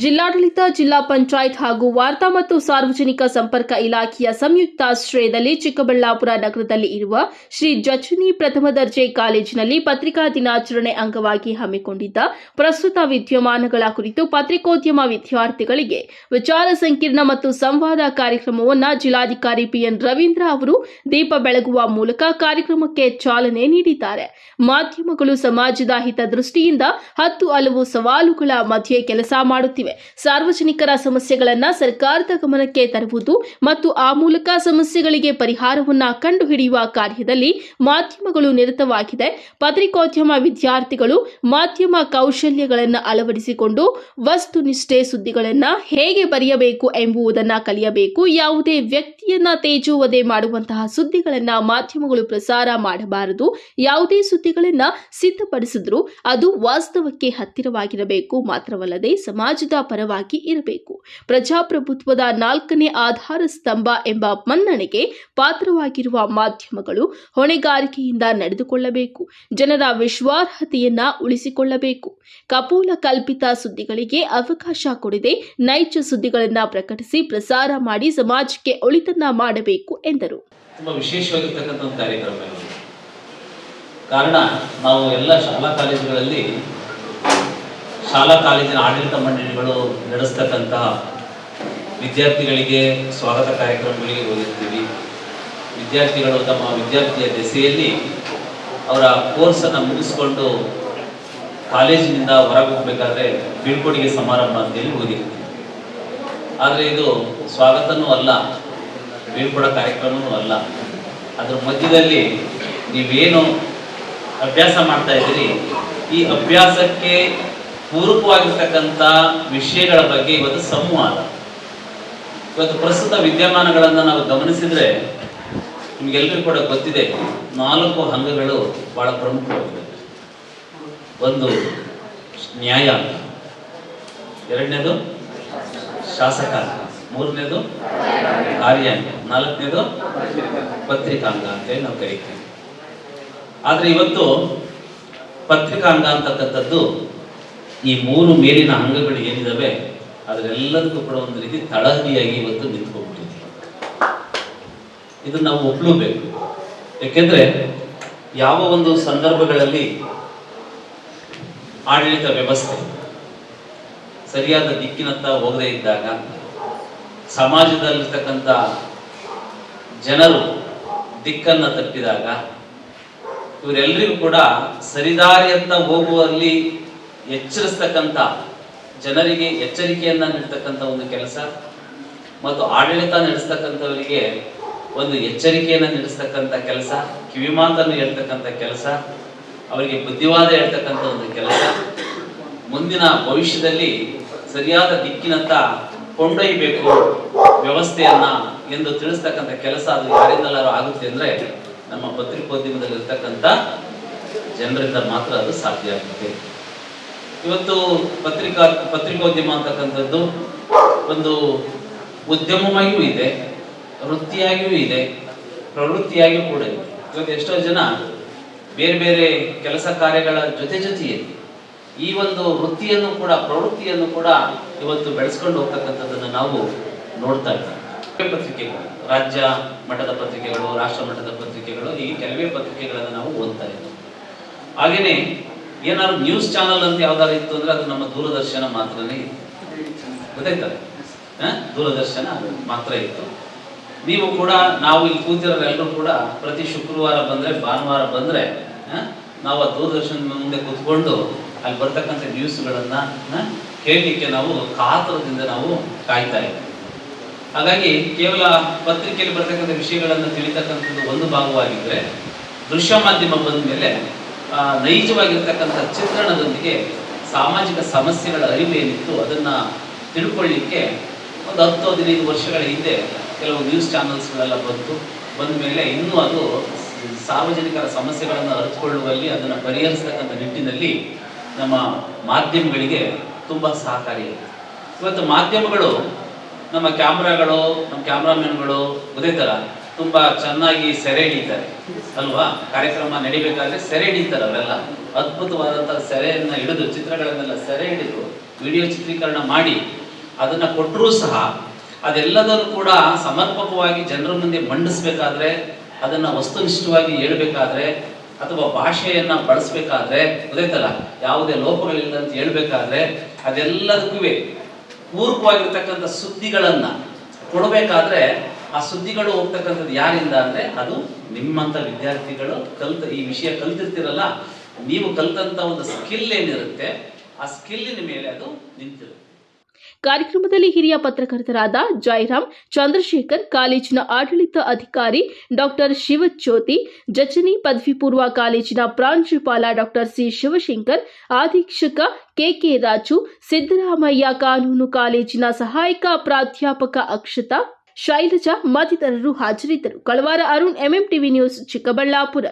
ಜಿಲ್ಲಾಡಳಿತ, ಜಿಲ್ಲಾ ಪಂಚಾಯತ್ ಹಾಗೂ ವಾರ್ತಾ ಮತ್ತು ಸಾರ್ವಜನಿಕ ಸಂಪರ್ಕ ಇಲಾಖೆಯ ಸಂಯುಕ್ತಾಶ್ರಯದಲ್ಲಿ ಚಿಕ್ಕಬಳ್ಳಾಪುರ ನಗರದಲ್ಲಿ ಇರುವ ಶ್ರೀ ಜಚುನಿ ಪ್ರಥಮ ದರ್ಜೆ ಕಾಲೇಜಿನಲ್ಲಿ ಪತ್ರಿಕಾ ದಿನಾಚರಣೆ ಅಂಗವಾಗಿ ಹಮ್ಮಿಕೊಂಡಿದ್ದ ಪ್ರಸ್ತುತ ವಿದ್ಯಮಾನಗಳ ಕುರಿತು ಪತ್ರಿಕೋದ್ಯಮ ವಿದ್ಯಾರ್ಥಿಗಳಿಗೆ ವಿಚಾರ ಸಂಕಿರಣ ಮತ್ತು ಸಂವಾದ ಕಾರ್ಯಕ್ರಮವನ್ನು ಜಿಲ್ಲಾಧಿಕಾರಿ ಪಿಎನ್ ರವೀಂದ್ರ ಅವರು ದೀಪ ಬೆಳಗುವ ಮೂಲಕ ಕಾರ್ಯಕ್ರಮಕ್ಕೆ ಚಾಲನೆ ನೀಡಿದ್ದಾರೆ. ಮಾಧ್ಯಮಗಳು ಸಮಾಜದ ಹಿತದೃಷ್ಟಿಯಿಂದ ಹತ್ತು ಹಲವು ಸವಾಲುಗಳ ಮಧ್ಯೆ ಕೆಲಸ ಮಾಡುತ್ತಿವೆ. ಸಾರ್ವಜನಿಕರ ಸಮಸ್ಯೆಗಳನ್ನ ಸರ್ಕಾರದ ಗಮನಕ್ಕೆ ತರುವುದು ಮತ್ತು ಆ ಮೂಲಕ ಸಮಸ್ಯೆಗಳಿಗೆ ಪರಿಹಾರವನ್ನ ಕಂಡುಹಿಡಿಯುವ ಕಾರ್ಯದಲ್ಲಿ ಮಾಧ್ಯಮಗಳು ನಿರತವಾಗಿದೆ. ಪತ್ರಿಕೋದ್ಯಮ ವಿದ್ಯಾರ್ಥಿಗಳು ಮಾಧ್ಯಮ ಕೌಶಲ್ಯಗಳನ್ನು ಅಳವಡಿಸಿಕೊಂಡು ವಸ್ತುನಿಷ್ಠೆ ಸುದ್ದಿಗಳನ್ನ ಹೇಗೆ ಬರೆಯಬೇಕು ಎಂಬುದನ್ನ ಕಲಿಯಬೇಕು. ಯಾವುದೇ ವ್ಯಕ್ತಿಯನ್ನ ತೇಜೋವದೆ ಮಾಡುವಂತಹ ಸುದ್ದಿಗಳನ್ನ ಮಾಧ್ಯಮಗಳು ಪ್ರಸಾರ ಮಾಡಬಾರದು. ಯಾವುದೇ ಸುದ್ದಿಗಳನ್ನ ಸಿದ್ಧಪಡಿಸಿದ್ರು ಅದು ವಾಸ್ತವಕ್ಕೆ ಹತ್ತಿರವಾಗಿರಬೇಕು. ಮಾತ್ರವಲ್ಲದೆ ಸಮಾಜದ ಪರವಾಗಿ ಇರಬೇಕು. ಪ್ರಜಾಪ್ರಭುತ್ವದ ನಾಲ್ಕನೇ ಆಧಾರ ಸ್ತಂಭ ಎಂಬ ಮನ್ನಣೆಗೆ ಪಾತ್ರವಾಗಿರುವ ಮಾಧ್ಯಮಗಳು ಹೊಣೆಗಾರಿಕೆಯಿಂದ ನಡೆದುಕೊಳ್ಳಬೇಕು. ಜನರ ವಿಶ್ವಾರ್ಹತೆಯನ್ನ ಉಳಿಸಿಕೊಳ್ಳಬೇಕು. ಕಪೋಲ ಕಲ್ಪಿತ ಸುದ್ದಿಗಳಿಗೆ ಅವಕಾಶ ಕೊಡದೆ ನೈಜ ಸುದ್ದಿಗಳನ್ನ ಪ್ರಕಟಿಸಿ ಪ್ರಸಾರ ಮಾಡಿ ಸಮಾಜಕ್ಕೆ ಒಳಿತನ್ನ ಮಾಡಬೇಕು ಎಂದರು. ಕಾರಣ, ನಾವು ಎಲ್ಲ ಶಾಲಾ ಕಾಲೇಜುಗಳಲ್ಲಿ ಶಾಲಾ ಕಾಲೇಜಿನ ಆಡಳಿತ ಮಂಡಳಿಗಳು ನಡೆಸ್ತಕ್ಕಂತಹ ವಿದ್ಯಾರ್ಥಿಗಳಿಗೆ ಸ್ವಾಗತ ಕಾರ್ಯಕ್ರಮಗಳಿಗೆ ಹೋಗಿರ್ತೀವಿ. ವಿದ್ಯಾರ್ಥಿಗಳು ತಮ್ಮ ವಿದ್ಯಾರ್ಥಿಯ ದೆಸೆಯಲ್ಲಿ ಅವರ ಕೋರ್ಸನ್ನು ಮುಗಿಸ್ಕೊಂಡು ಕಾಲೇಜಿನಿಂದ ಹೊರಗೆ ಹೋಗ್ಬೇಕಾದ್ರೆ ಬೀಳ್ಕೊಡುಗೆ ಸಮಾರಂಭ ಅಂತೇಳಿ ಹೋಗಿರ್ತೀವಿ. ಆದರೆ ಇದು ಸ್ವಾಗತನೂ ಅಲ್ಲ, ಬೀಳ್ಕೊಡ ಕಾರ್ಯಕ್ರಮವೂ ಅಲ್ಲ. ಅದ್ರ ಮಧ್ಯದಲ್ಲಿ ನೀವೇನು ಅಭ್ಯಾಸ ಮಾಡ್ತಾ ಇದ್ದೀರಿ? ಈ ಅಭ್ಯಾಸಕ್ಕೆ ಪೂರಕವಾಗಿರ್ತಕ್ಕಂಥ ವಿಷಯಗಳ ಬಗ್ಗೆ ಇವತ್ತು ಸಂವಾದ. ಇವತ್ತು ಪ್ರಸ್ತುತ ವಿದ್ಯಮಾನಗಳನ್ನು ನಾವು ಗಮನಿಸಿದರೆ ನಿಮಗೆಲ್ಲರಿಗೂ ಕೂಡ ಗೊತ್ತಿದೆ, ನಾಲ್ಕು ಅಂಗಗಳು ಬಹಳ ಪ್ರಮುಖವಾಗಿದೆ ಒಂದು ನ್ಯಾಯಾಂಗ, ಎರಡನೇದು ಶಾಸಕಾಂಗ, ಮೂರನೇದು ಕಾರ್ಯಾಂಗ, ನಾಲ್ಕನೇದು ಪತ್ರಿಕಾಂಗ ಅಂತೇಳಿ ನಾವು ಕರೀತೀವಿ. ಆದರೆ ಇವತ್ತು ಪತ್ರಿಕಾಂಗ ಅಂತಕ್ಕಂಥದ್ದು ಈ ಮೂರು ಮೇಲಿನ ಅಂಗಗಳು ಏನಿದಾವೆ ಅದರೆಲ್ಲದಕ್ಕೂ ಕೂಡ ಒಂದು ರೀತಿ ತಳಹದಿಯಾಗಿ ಇವತ್ತು ನಿಂತ್ಕೊಂಡ್ಬಿಟ್ಟಿದೆ. ಇದನ್ನ ನಾವು ಒಪ್ಲೂಬೇಕು. ಯಾಕೆಂದ್ರೆ ಯಾವ ಒಂದು ಸಂದರ್ಭಗಳಲ್ಲಿ ಆಡಳಿತ ವ್ಯವಸ್ಥೆ ಸರಿಯಾದ ದಿಕ್ಕಿನತ್ತ ಹೋಗದೇ ಇದ್ದಾಗ ಸಮಾಜದಲ್ಲಿರ್ತಕ್ಕಂಥ ಜನರು ದಿಕ್ಕನ್ನ ತಪ್ಪಿದಾಗ ಇವರೆಲ್ಲರಿಗೂ ಕೂಡ ಸರಿದಾರಿಯತ್ತ ಹೋಗುವಲ್ಲಿ ಎಚ್ಚರಿಸ್ತಕ್ಕಂಥ ಜನರಿಗೆ ಎಚ್ಚರಿಕೆಯನ್ನ ನೀಡ್ತಕ್ಕಂಥ ಒಂದು ಕೆಲಸ ಮತ್ತು ಆಡಳಿತ ನಡೆಸ್ತಕ್ಕಂಥವರಿಗೆ ಒಂದು ಎಚ್ಚರಿಕೆಯನ್ನ ನೀಡಿಸ್ತಕ್ಕಂಥ ಕೆಲಸ, ಕಿವಿಮಾತನ್ನು ಹೇಳ್ತಕ್ಕಂಥ ಕೆಲಸ, ಅವರಿಗೆ ಬುದ್ಧಿವಾದ ಹೇಳ್ತಕ್ಕಂಥ ಒಂದು ಕೆಲಸ. ಮುಂದಿನ ಭವಿಷ್ಯದಲ್ಲಿ ಸರಿಯಾದ ದಿಕ್ಕಿನತ್ತ ಕೊಂಡೊಯ್ಯಬೇಕು ವ್ಯವಸ್ಥೆಯನ್ನ ಎಂದು ತಿಳಿಸ್ತಕ್ಕಂಥ ಕೆಲಸ ಅದು ಯಾರಿಂದಲಾರು ಆಗುತ್ತೆ ಅಂದ್ರೆ ನಮ್ಮ ಪತ್ರಿಕೋದ್ಯಮದಲ್ಲಿ ಇರ್ತಕ್ಕಂಥ ಜನರಿಂದ ಮಾತ್ರ ಅದು ಸಾಧ್ಯ ಆಗುತ್ತೆ. ಇವತ್ತು ಪತ್ರಿಕಾ ಪತ್ರಿಕೋದ್ಯಮ ಅಂತಕ್ಕಂಥದ್ದು ಒಂದು ಉದ್ಯಮವಾಗಿಯೂ ಇದೆ, ವೃತ್ತಿಯಾಗಿಯೂ ಇದೆ, ಪ್ರವೃತ್ತಿಯಾಗಿಯೂ ಕೂಡ ಇದೆ. ಇವತ್ತು ಎಷ್ಟೋ ಜನ ಬೇರೆ ಬೇರೆ ಕೆಲಸ ಕಾರ್ಯಗಳ ಜೊತೆ ಜೊತೆಯಲ್ಲಿ ಈ ಒಂದು ವೃತ್ತಿಯನ್ನು ಕೂಡ, ಪ್ರವೃತ್ತಿಯನ್ನು ಕೂಡ ಇವತ್ತು ಬೆಳೆಸ್ಕೊಂಡು ಹೋಗ್ತಕ್ಕಂಥದ್ದನ್ನು ನಾವು ನೋಡ್ತಾ ಇದ್ದೀವಿ. ಪತ್ರಿಕೆಗಳು, ರಾಜ್ಯ ಮಟ್ಟದ ಪತ್ರಿಕೆಗಳು, ರಾಷ್ಟ್ರ ಮಟ್ಟದ ಪತ್ರಿಕೆಗಳು, ಈ ಕೆಲವೇ ಪತ್ರಿಕೆಗಳನ್ನು ನಾವು ಓದ್ತಾ ಇದ್ದೀವಿ. ಹಾಗೇನೆ ಏನಾದ್ರು ನ್ಯೂಸ್ ಚಾನಲ್ ಅಂತ ಯಾವ್ದಾದ್ರು ಇತ್ತು ಅಂದ್ರೆ ಅದು ನಮ್ಮ ದೂರದರ್ಶನ ಮಾತ್ರನೇ ಇತ್ತು. ಗೊತ್ತಾಯ್ತಲ್ಲ ದೂರದರ್ಶನ ಮಾತ್ರ ಇತ್ತು. ನೀವು ಕೂಡ, ನಾವು ಇಲ್ಲಿ ಕೂತಿರೋರೆಲ್ಲರೂ ಕೂಡ ಪ್ರತಿ ಶುಕ್ರವಾರ ಬಂದ್ರೆ, ಭಾನುವಾರ ಬಂದ್ರೆ ನಾವು ಆ ದೂರದರ್ಶನ ಮುಂದೆ ಕೂತ್ಕೊಂಡು ಅಲ್ಲಿ ಬರ್ತಕ್ಕಂಥ ನ್ಯೂಸ್ಗಳನ್ನ? ಕೇಳಲಿಕ್ಕೆ ನಾವು ಕಾತರದಿಂದ ನಾವು ಕಾಯ್ತಾ ಇದ್ದೀವಿ ಹಾಗಾಗಿ ಕೇವಲ ಪತ್ರಿಕೆಯಲ್ಲಿ ಬರ್ತಕ್ಕಂಥ ವಿಷಯಗಳನ್ನು ತಿಳಿತಕ್ಕಂಥದ್ದು ಒಂದು ಭಾಗವಾಗಿದ್ರೆ, ದೃಶ್ಯ ಮಾಧ್ಯಮ ಬಂದ ಮೇಲೆ ನೈಜವಾಗಿರ್ತಕ್ಕಂಥ ಚಿತ್ರಣದೊಂದಿಗೆ ಸಾಮಾಜಿಕ ಸಮಸ್ಯೆಗಳ ಅರಿವು ಏನಿತ್ತು ಅದನ್ನು ತಿಳ್ಕೊಳ್ಳಿಕ್ಕೆ ಒಂದು ಹತ್ತು ಹದಿನೈದು ವರ್ಷಗಳ ಹಿಂದೆ ಕೆಲವು ನ್ಯೂಸ್ ಚಾನಲ್ಸ್ಗಳೆಲ್ಲ ಬಂತು. ಬಂದ ಮೇಲೆ ಇನ್ನೂ ಅದು ಸಾರ್ವಜನಿಕರ ಸಮಸ್ಯೆಗಳನ್ನು ಅರಿತುಕೊಳ್ಳುವಲ್ಲಿ, ಅದನ್ನು ಪರಿಹರಿಸ್ತಕ್ಕಂಥ ನಿಟ್ಟಿನಲ್ಲಿ ನಮ್ಮ ಮಾಧ್ಯಮಗಳಿಗೆ ತುಂಬ ಸಹಕಾರಿಯಾಗಿದೆ ಇವತ್ತು ಮಾಧ್ಯಮಗಳು ನಮ್ಮ ಕ್ಯಾಮ್ರಾಗಳು, ನಮ್ಮ ಕ್ಯಾಮ್ರಾಮನ್ಗಳು ಗೊತ್ತೈತಲ್ಲ ತುಂಬಾ ಚೆನ್ನಾಗಿ ಸೆರೆ ಹಿಡಿತಾರೆ ಅಲ್ವಾ? ಕಾರ್ಯಕ್ರಮ ನಡಿಬೇಕಾದ್ರೆ ಸೆರೆ ಹಿಡಿತಾರೆ ಅವರೆಲ್ಲ. ಅದ್ಭುತವಾದಂತಹ ಸೆರೆಯನ್ನ ಹಿಡಿದು ಚಿತ್ರಗಳನ್ನೆಲ್ಲ ಸೆರೆ ಹಿಡಿದು ವಿಡಿಯೋ ಚಿತ್ರೀಕರಣ ಮಾಡಿ ಅದನ್ನ ಕೊಟ್ಟರೂ ಸಹ ಅದೆಲ್ಲದನ್ನು ಕೂಡ ಸಮರ್ಪಕವಾಗಿ ಜನರ ಮುಂದೆ ಮಂಡಿಸ್ಬೇಕಾದ್ರೆ, ಅದನ್ನ ವಸ್ತುನಿಷ್ಠವಾಗಿ ಹೇಳ್ಬೇಕಾದ್ರೆ, ಅಥವಾ ಭಾಷೆಯನ್ನ ಬಳಸಬೇಕಾದ್ರೆ, ಗೊತ್ತಾಯ್ತಲ್ಲ? ಯಾವುದೇ ಲೋಪಗಳಿಲ್ಲ ಅಂತ ಹೇಳ್ಬೇಕಾದ್ರೆ, ಅದೆಲ್ಲದಕ್ಕೂ ಪೂರ್ವವಾಗಿರ್ತಕ್ಕಂಥ ಸುದ್ದಿಗಳನ್ನ ಕೊಡಬೇಕಾದ್ರೆ ಆ ಸುದ್ದಿಗಳು ಹೋಗ್ತಕ್ಕಂಥದ್ದು ಯಾರಿಂದ ಅಂದ್ರೆ ಅದು ನಿಮ್ಮಂತ ವಿದ್ಯಾರ್ಥಿಗಳು ಕಲ್ತ ಈ ವಿಷಯ ಕಲ್ತಿರ್ತಿರಲ್ಲ, ನೀವು ಕಲ್ತಂತ ಒಂದು ಸ್ಕಿಲ್ ಏನಿರುತ್ತೆ, ಆ ಸ್ಕಿಲ್ಲಿನ ಮೇಲೆ ಅದು ನಿಂತಿರುತ್ತೆ. ಕಾರ್ಯಕ್ರಮದಲ್ಲಿ ಹಿರಿಯ ಪತ್ರಕರ್ತರಾದ ಜಯರಾಮ್ ಚಂದ್ರಶೇಖರ್, ಕಾಲೇಜಿನ ಆಡಳಿತ ಅಧಿಕಾರಿ ಡಾಕ್ಟರ್ ಶಿವಜ್ಯೋತಿ, ಜಚನಿ ಪದವಿ ಪೂರ್ವ ಕಾಲೇಜಿನ ಪ್ರಾಂಶುಪಾಲ ಡಾಕ್ಟರ್ ಸಿ. ಶಿವಶಂಕರ್, ಅಧೀಕ್ಷಕ ಕೆಕೆ ರಾಜು, ಸಿದ್ದರಾಮಯ್ಯ ಕಾನೂನು ಕಾಲೇಜಿನ ಸಹಾಯಕ ಪ್ರಾಧ್ಯಾಪಕ ಅಕ್ಷತಾ ಶೈಲಜಾ ಮತ್ತಿತರರು ಹಾಜರಿದ್ದರು. Kalavara Arun MMTV news Chikkaballapur.